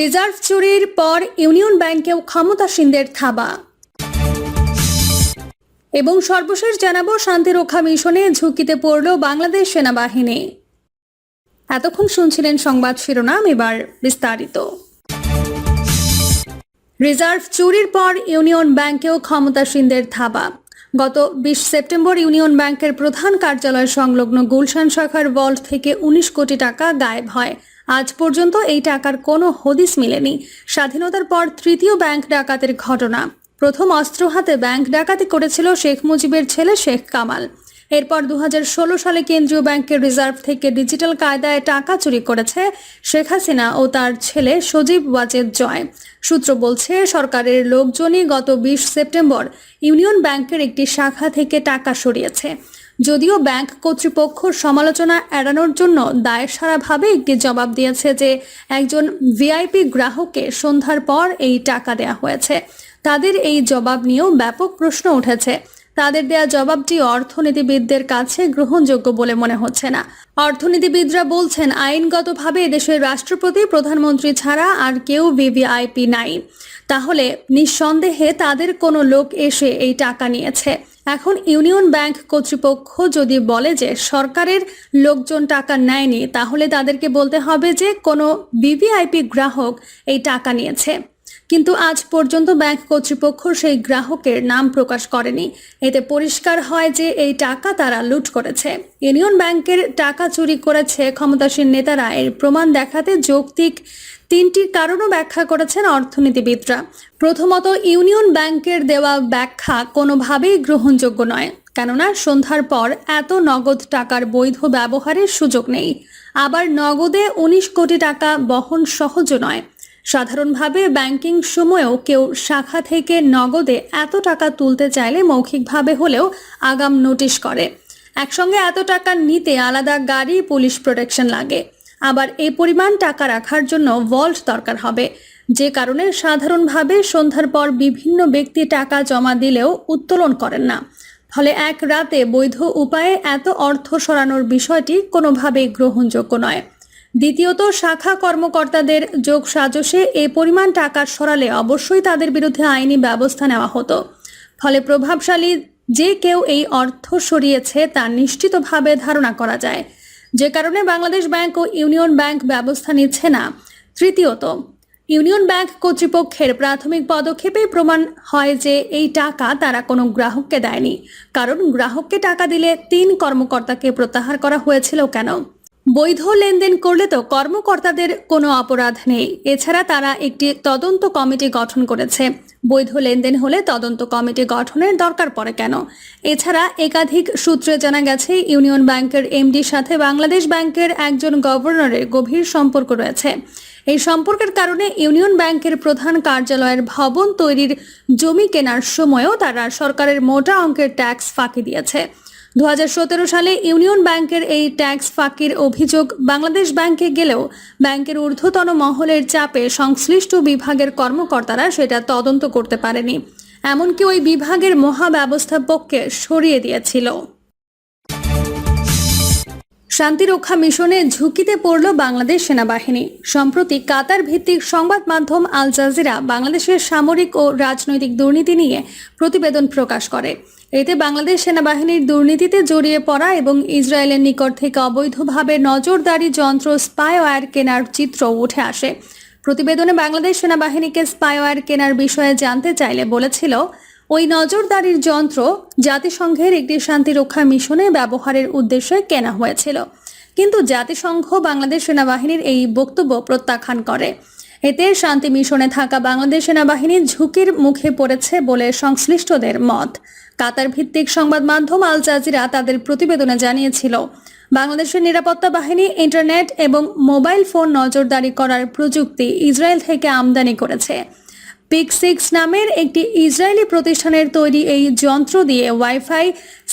Reserve চুরির পর union ব্যাংকেও ক্ষমতাসীনদের থাবা। এবং সর্বশেষ জানাব শান্তিরক্ষা মিশনে ঝুঁকিতে পড়ল বাংলাদেশ সেনাবাহিনী। এতক্ষণ শুনছিলেন সংবাদ শিরোনাম, এবার বিস্তারিত। রিজার্ভ চুরির পর ইউনিয়ন ব্যাংকেও ক্ষমতাসীনদের থাবা। গত বিশ সেপ্টেম্বর ইউনিয়ন ব্যাংকের প্রধান কার্যালয় সংলগ্ন গুলশান শাখার ভল্ট থেকে উনিশ কোটি টাকা গায়েব হয়। আজ পর্যন্ত এই টাকার কোনো হদিস মিলেনি। স্বাধীনতার পর তৃতীয় ব্যাংক ডাকাতের ঘটনা। প্রথম অস্ত্র হাতে ব্যাংক ডাকাতি করেছিল শেখ মুজিবের ছেলে শেখ কামাল। এরপর দু হাজার ষোলো সালে কেন্দ্রীয় ব্যাংকের রিজার্ভ থেকে ডিজিটাল কায়দায় টাকা চুরি করেছে শেখ হাসিনা ও তার ছেলে সজীব ওয়াজেদ জয়। সূত্র বলছে, সরকারের লোকজনই গত বিশ সেপ্টেম্বর ইউনিয়ন ব্যাংকের একটি শাখা থেকে টাকা সরিয়েছে। যদিও ব্যাংক কর্তৃপক্ষ সমালোচনা এড়ানোর জন্য দায়সারাভাবে একটি জবাব দিয়েছে যে একজন ভিআইপি গ্রাহককে সন্ধ্যার পর এই টাকা দেওয়া হয়েছে। তাদের এই জবাব নিয়েও ব্যাপক প্রশ্ন উঠেছে। তাদের দেয়া জবাবটি অর্থনীতিবিদদের কাছে গ্রহণযোগ্য বলে মনে হচ্ছে না। অর্থনীতিবিদরা বলছেন, আইনগতভাবে দেশের রাষ্ট্রপতি, প্রধানমন্ত্রী ছাড়া আর কেউ ভিভিআইপি নাই। তাহলে নিঃসন্দেহে তাদের কোনো লোক এসে এই টাকা নিয়েছে। এখন ইউনিয়ন ব্যাংক কর্তৃপক্ষ যদি বলে যে সরকারের লোকজন টাকা নেয়নি, তাহলে তাদেরকে বলতে হবে যে কোনো ভিভিআইপি গ্রাহক এই টাকা নিয়েছে। কিন্তু আজ পর্যন্ত ব্যাংক কর্তৃপক্ষ সেই গ্রাহকের নাম প্রকাশ করেনি। এতে পরিষ্কার হয় যে এই টাকা তারা লুট করেছে। ইউনিয়ন ব্যাংকের টাকা চুরি করেছে ক্ষমতাসীন নেতারা। এর প্রমাণ দেখাতে যৌক্তিক তিনটি কারণও ব্যাখ্যা করেছেন অর্থনীতিবিদরা। প্রথমত, ইউনিয়ন ব্যাংকের দেওয়া ব্যাখ্যা কোনোভাবেই গ্রহণযোগ্য নয়, কেননা সন্ধ্যার পর এত নগদ টাকার বৈধ ব্যবহারের সুযোগ নেই। আবার নগদে উনিশ কোটি টাকা বহন সহজ নয়। সাধারণভাবে ব্যাংকিং সময়েও কেউ শাখা থেকে নগদে এত টাকা তুলতে চাইলে মৌখিকভাবে হলেও আগাম নোটিশ করে। একসঙ্গে এত টাকা নিতে আলাদা গাড়ি, পুলিশ প্রোটেকশন লাগে। আবার এই পরিমাণ টাকা রাখার জন্য ভল্ট দরকার হবে। যে কারণে সাধারণভাবে সন্ধ্যার পর বিভিন্ন ব্যক্তি টাকা জমা দিলেও উত্তোলন করেন না। ফলে এক রাতে বৈধ উপায়ে এত অর্থ সরানোর বিষয়টি কোনোভাবেই গ্রহণযোগ্য নয়। দ্বিতীয়ত, শাখা কর্মকর্তাদের যোগ সাজসে এ পরিমাণ টাকা সরালে অবশ্যই তাদের বিরুদ্ধে আইনি ব্যবস্থা নেওয়া হতো। ফলে প্রভাবশালী যে কেউ এই অর্থ সরিয়েছে তা নিশ্চিতভাবে ধারণা করা যায়। যে কারণে বাংলাদেশ ব্যাংক ও ইউনিয়ন ব্যাংক ব্যবস্থা নিচ্ছে না। তৃতীয়ত, ইউনিয়ন ব্যাংক কর্তৃপক্ষের প্রাথমিক পদক্ষেপে প্রমাণ হয় যে এই টাকা তারা কোনো গ্রাহককে দেয়নি। কারণ গ্রাহককে টাকা দিলে তিন কর্মকর্তাকে প্রত্যাহার করা হয়েছিল কেন? বৈধ লেনদেন করলে তো কর্মকর্তাদের কোনো অপরাধ নেই। এছাড়া তারা একটি তদন্ত কমিটি গঠন করেছে। বৈধ লেনদেন হলে তদন্ত কমিটি গঠনের দরকার পড়ে কেন? এছাড়া একাধিক সূত্রে জানা গেছে, ইউনিয়ন ব্যাংকের এমডির সাথে বাংলাদেশ ব্যাংকের একজন গভর্নরের গভীর সম্পর্ক রয়েছে। এই সম্পর্কের কারণে ইউনিয়ন ব্যাংকের প্রধান কার্যালয়ের ভবন তৈরির জমি কেনার সময়ও তারা সরকারের মোটা অঙ্কের ট্যাক্স ফাঁকি দিয়েছে। দু হাজার সতেরো সালে ইউনিয়ন ব্যাংকের এই ট্যাক্স ফাঁকির অভিযোগ বাংলাদেশ ব্যাংকে গেলেও ব্যাংকের ঊর্ধ্বতন মহলের চাপে সংশ্লিষ্ট বিভাগের কর্মকর্তারা সেটা তদন্ত করতে পারেনি। এমনকি ওই বিভাগের মহাব্যবস্থাপককে সরিয়ে দিয়েছিল। শান্তিরক্ষা মিশনে ঝুঁকিতে পড়ল বাংলাদেশ সেনাবাহিনী। সম্প্রতি কাতার ভিত্তিক সংবাদ মাধ্যম আল জাজিরা বাংলাদেশের সামরিক ও রাজনৈতিক দুর্নীতি নিয়ে প্রতিবেদন প্রকাশ করে। এতে বাংলাদেশ সেনাবাহিনীর দুর্নীতিতে জড়িয়ে পড়া এবং ইসরায়েলের নিকট থেকে অবৈধভাবে নজরদারি যন্ত্র স্পাইওয়্যার কেনার চিত্র উঠে আসে। প্রতিবেদনে বাংলাদেশ সেনাবাহিনীকে স্পাইওয়্যার কেনার বিষয়ে জানতে চাইলে বলেছিল, ওই নজরদারির যন্ত্র জাতিসংঘের একটি শান্তিরক্ষা মিশনে ব্যবহারের উদ্দেশ্যে কেনা হয়েছিল। কিন্তু জাতিসংঘ বাংলাদেশ সেনাবাহিনীর এই বক্তব্য প্রত্যাখ্যান করে। এতে শান্তি মিশনে থাকা বাংলাদেশ সেনাবাহিনী ঝুঁকির মুখে পড়েছে বলে সংশ্লিষ্টদের মত। কাতার ভিত্তিক সংবাদ মাধ্যম আল জাজিরা তাদের প্রতিবেদনে জানিয়েছিল, বাংলাদেশের নিরাপত্তা বাহিনী, ইন্টারনেট এবং মোবাইল ফোন নজরদারি করার প্রযুক্তি ইসরায়েল থেকে আমদানি করেছে। পিক সিক্স নামের একটি ইসরায়েলি প্রতিষ্ঠানের তৈরি এই যন্ত্র দিয়ে ওয়াইফাই,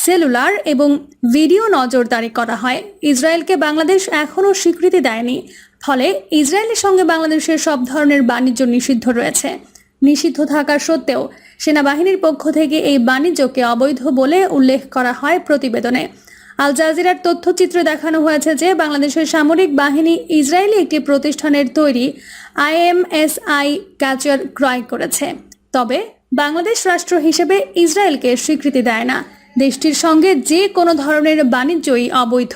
সেলুলার এবং ভিডিও নজরদারি করা হয়। ইসরায়েলকে বাংলাদেশ এখনও স্বীকৃতি দেয়নি, ফলে ইসরায়েলের সঙ্গে বাংলাদেশের সব ধরনের বাণিজ্য নিষিদ্ধ রয়েছে। নিষিদ্ধ থাকা সত্ত্বেও সেনাবাহিনীর পক্ষ থেকে এই বাণিজ্যকে অবৈধ বলে উল্লেখ করা হয় প্রতিবেদনে। আল জাজিরার তথ্যচিত্রে দেখানো হয়েছে যে, বাংলাদেশের সামরিক বাহিনী ইসরায়েলি একটি প্রতিষ্ঠানের তৈরি আইএমএসআই ক্যাচার ক্রয় করেছে। তবে বাংলাদেশ রাষ্ট্র হিসেবে ইসরায়েলকে স্বীকৃতি দেয় না। দেশটির সঙ্গে যে কোনো ধরনের বাণিজ্যই অবৈধ।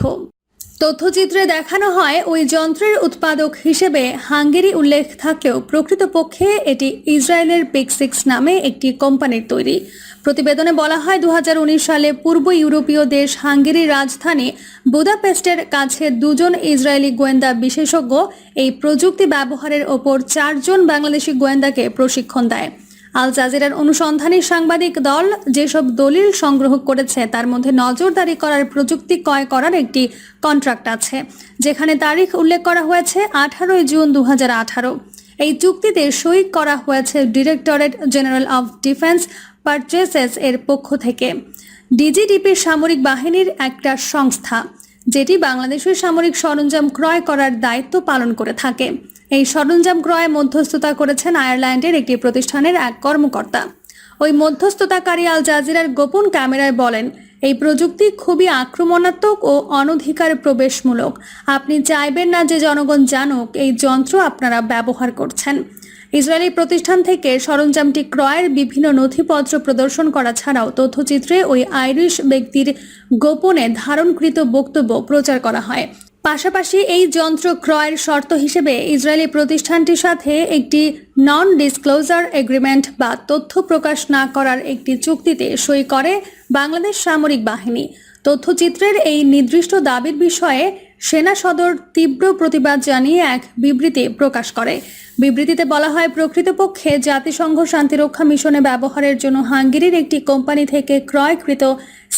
তথ্যচিত্রে দেখানো হয়, ওই যন্ত্রের উৎপাদক হিসেবে হাঙ্গেরি উল্লেখ থাকলেও প্রকৃতপক্ষে এটি ইসরায়েলের পিক্সিক্স নামে একটি কোম্পানির তৈরি। প্রতিবেদনে বলা হয় দু হাজার উনিশ সালে পূর্ব ইউরোপীয় দেশ হাঙ্গেরির রাজধানী বুদাপেস্টের কাছে দুজন ইসরায়েলি গোয়েন্দা বিশেষজ্ঞ এই প্রযুক্তি ব্যবহারের ওপর চারজন বাংলাদেশি গোয়েন্দাকে প্রশিক্ষণ দেয়। আল জাজিরার অনুসন্ধানী সাংবাদিক দল যেসব দলিল সংগ্রহ করেছে, তার মধ্যে নজরদারি করার প্রযুক্তি ক্রয় করার একটি কন্ট্রাক্ট আছে, যেখানে তারিখ উল্লেখ করা হয়েছে আঠারোই জুন দু হাজার আঠারো। এই চুক্তিতে সই করা হয়েছে directorate general of defence purchases এর পক্ষ থেকে। ডিজিডিপির সামরিক বাহিনীর একটা সংস্থা, যেটি বাংলাদেশের সামরিক সরঞ্জাম ক্রয় করার দায়িত্ব পালন করে থাকে। এই সরঞ্জাম ক্রয়ে মধ্যস্থতা করেছেন আয়ারল্যান্ডের একটি প্রতিষ্ঠানের এক কর্মকর্তা। ওই মধ্যস্থতাকারী আল জাজিরার গোপন ক্যামেরায় বলেন, এই প্রযুক্তি খুবই আক্রমণাত্মক ও অনধিকার প্রবেশমূলক। আপনি চাইবেন না যে জনগণ জানুক, এই যন্ত্র আপনারা ব্যবহার করছেন। ইসরায়েলি প্রতিষ্ঠান থেকে সরঞ্জামটি ক্রয়ের বিভিন্ন নথিপত্র প্রদর্শন করা ছাড়াও তথ্যচিত্রে ওই আইরিশ ব্যক্তির গোপনে ধারণকৃত বক্তব্য প্রচার করা হয়। পাশাপাশি এই যন্ত্র ক্রয়ের শর্ত হিসেবে ইসরায়েলি প্রতিষ্ঠানটির সাথে একটি নন ডিসক্লোজার এগ্রিমেন্ট বা তথ্য প্রকাশ না করার একটি চুক্তিতে সই করে বাংলাদেশ সামরিক বাহিনী। তথ্যচিত্রের এই নির্দিষ্ট দাবির বিষয়ে সেনা সদর তীব্র প্রতিবাদ জানিয়ে এক বিবৃতি প্রকাশ করে। বিবৃতিতে বলা হয়, প্রকৃতপক্ষে জাতিসংঘ শান্তিরক্ষা মিশনে ব্যবহারের জন্য হাঙ্গেরির একটি কোম্পানি থেকে ক্রয়কৃত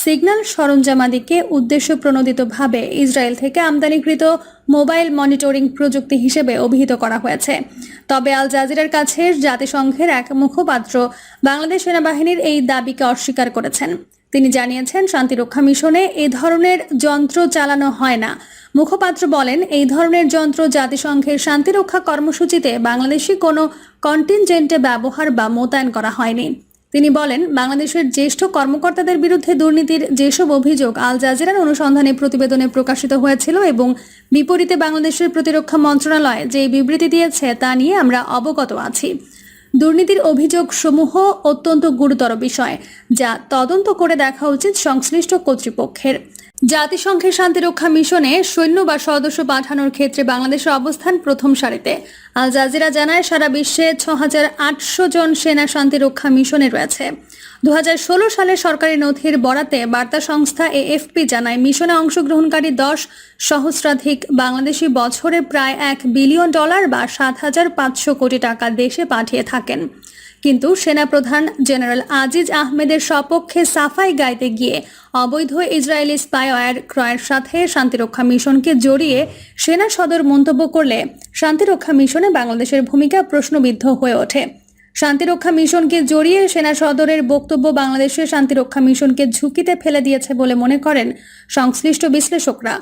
সিগন্যাল সরঞ্জামাদিকে উদ্দেশ্য প্রণোদিতভাবে ইসরায়েল থেকে আমদানিকৃত মোবাইল মনিটরিং প্রযুক্তি হিসেবে অভিহিত করা হয়েছে। তবে আল জাজিরার কাছে জাতিসংঘের এক মুখপাত্র বাংলাদেশ সেনাবাহিনীর এই দাবিকে অস্বীকার করেছেন। তিনি জানিয়েছেন, শান্তিরক্ষা মিশনে এ ধরনের যন্ত্র চালানো হয় না। মুখপাত্র বলেন, এই ধরনের যন্ত্র জাতিসংঘের শান্তিরক্ষা কর্মসূচিতে বাংলাদেশি কোনো কন্টিনজেন্টে ব্যবহার বা মোতায়েন করা হয়নি। তিনি বলেন, বাংলাদেশের জ্যেষ্ঠ কর্মকর্তাদের বিরুদ্ধে দুর্নীতির যেসব অভিযোগ আল জাজিরার অনুসন্ধানী প্রতিবেদনে প্রকাশিত হয়েছিল এবং বিপরীতে বাংলাদেশের প্রতিরক্ষা মন্ত্রণালয় যে বিবৃতি দিয়েছে তা নিয়ে আমরা অবগত আছি। দুর্নীতির অভিযোগ সমূহ অত্যন্ত গুরুতর বিষয়, যা তদন্ত করে দেখা উচিত সংশ্লিষ্ট কর্তৃপক্ষের। জাতিসংঘের শান্তিরক্ষা মিশনে সৈন্য বা সদস্য পাঠানোর ক্ষেত্রে বাংলাদেশের অবস্থান প্রথম সারিতে। আল জাজিরা জানায়, সারা বিশ্বে ছ জন সেনা শান্তিরক্ষা মিশনে রয়েছে। দু হাজার ষোলো সালে সরকারি নথির বরাতে বার্তা সংস্থা এএফপি জানায়, মিশনে অংশগ্রহণকারী দশ সহস্রাধিক বাংলাদেশি বছরে প্রায় এক বিলিয়ন ডলার বা সাত হাজার পাঁচশো কোটি টাকা দেশে পাঠিয়ে থাকেন। কিন্তু সেনাপ্রধান জেনারেল আজিজ আহমেদের সপক্ষে সাফাই গাইতে গিয়ে অবৈধ ইসরায়েলি স্পাইওয়্যার ক্রয়ের সাথে শান্তিরক্ষা মিশনকে জড়িয়ে সেনা সদর মন্তব্য করলে শান্তিরক্ষা মিশনে বাংলাদেশের ভূমিকা প্রশ্নবিদ্ধ হয়ে ওঠে। শান্তিরক্ষা মিশনকে জড়িয়ে সেনা সদরের বক্তব্য বাংলাদেশের শান্তিরক্ষা মিশনকে ঝুঁকিতে ফেলে দিয়েছে বলে মনে করেন সংশ্লিষ্ট বিশ্লেষকরা।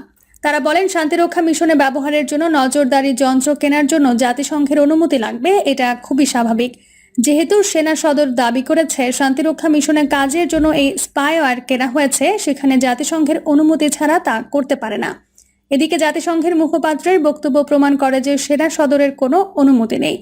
তারা বলেন, শান্তিরক্ষা মিশনে ব্যবহারের জন্য নজরদারি যন্ত্র কেনার জন্য জাতিসংঘের অনুমতি লাগবে, এটা খুবই স্বাভাবিক। যেহেতু সেনা সদর দাবি করেছে, শান্তিরক্ষা মিশনে কাজের জন্য এই স্পাইওয়ার কেনা হয়েছে, সেখানে জাতিসংঘের অনুমতি ছাড়া তা করতে পারে না। এদিকে জাতিসংঘের মুখপাত্রের বক্তব্য প্রমাণ করে যে সেনা সদরের কোনো অনুমতি নেই।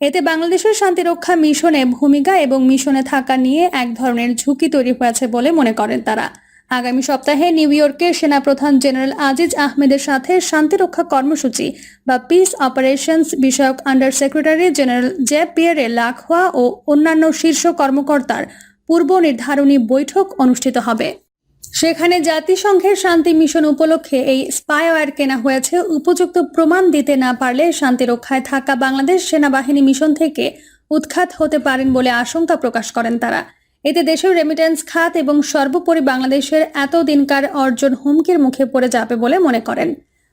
এতে বাংলাদেশের শান্তিরক্ষা মিশনে ভূমিকা এবং মিশনে থাকা নিয়ে এক ধরনের ঝুঁকি তৈরি হয়েছে বলে মনে করেন তারা। আগামী সপ্তাহে নিউ ইয়র্কে সেনাপ্রধান জেনারেল আজিজ আহমেদের সাথে শান্তিরক্ষা কর্মসূচি বা পিস অপারেশনস বিষয়ক under secretary general Jean Pierre লাখোয়া ও অন্যান্য শীর্ষ কর্মকর্তার পূর্ব নির্ধারণী বৈঠক অনুষ্ঠিত হবে। সেখানে জাতিসংঘের শান্তি মিশন উপলক্ষে এই স্পাইওয়্যার কেনা হয়েছে। উপযুক্ত প্রমাণ দিতে না পারলে শান্তি রক্ষায় থাকা বাংলাদেশ সেনাবাহিনী মিশন থেকে উৎখাত হতে পারেন বলে আশঙ্কা প্রকাশ করেন তারা। এতে দেশের রেমিটেন্স খাত এবং সর্বোপরি বাংলাদেশের এতদিনকার অর্জন হুমকির মুখে পড়ে যাবে বলে মনে করেন।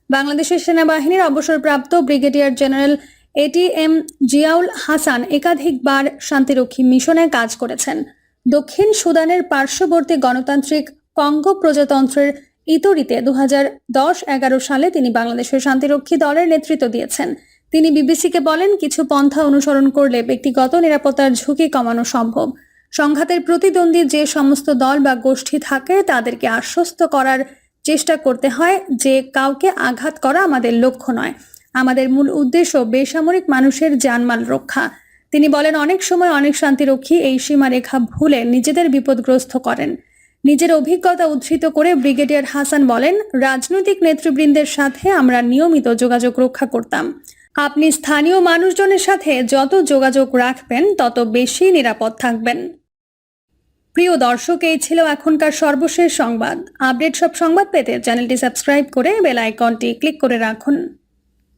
বাংলাদেশের সেনাবাহিনীর অবসরপ্রাপ্ত brigadier general ATM Ziaul Hasan একাধিকবার শান্তিরক্ষী মিশনে কাজ করেছেন। দক্ষিণ সুদানের পার্শ্ববর্তী গণতান্ত্রিক কঙ্গো প্রজাতন্ত্রের ইতরিতে দু হাজার দশ এগারো সালে তিনি বাংলাদেশের শান্তিরক্ষী দলের নেতৃত্ব দিয়েছেন। তিনি বিবিসিকে বলেন, কিছু পন্থা অনুসরণ করলে ব্যক্তিগত নিরাপত্তার ঝুঁকি কমানো সম্ভব। সংঘাতের প্রতিদ্বন্দ্বী যে সমস্ত দল বা গোষ্ঠী থাকে, তাদেরকে আশ্বস্ত করার চেষ্টা করতে হয়, যে কাউকে আঘাত করা আমাদের লক্ষ্য নয়। আমাদের মূল উদ্দেশ্য বেসামরিক মানুষের জানমাল রক্ষা। তিনি বলেন, অনেক সময় অনেক শান্তিরক্ষী এই সীমারেখা ভুলে নিজেদের বিপদগ্রস্ত করেন। নিজের অভিজ্ঞতা উদ্ধৃত করে ব্রিগেডিয়ার হাসান বলেন, রাজনৈতিক নেতৃবৃন্দের সাথে আমরা নিয়মিত যোগাযোগ রক্ষা করতাম। আপনি স্থানীয় মানুষজনের সাথে যত যোগাযোগ রাখবেন, তত বেশি নিরাপদ থাকবেন। প্রিয় দর্শক, এই ছিল এখনকার সর্বশেষ সংবাদ। আপডেট সব সংবাদ পেতে চ্যানেলটি সাবস্ক্রাইব করে বেল আইকনটি ক্লিক করে রাখুন।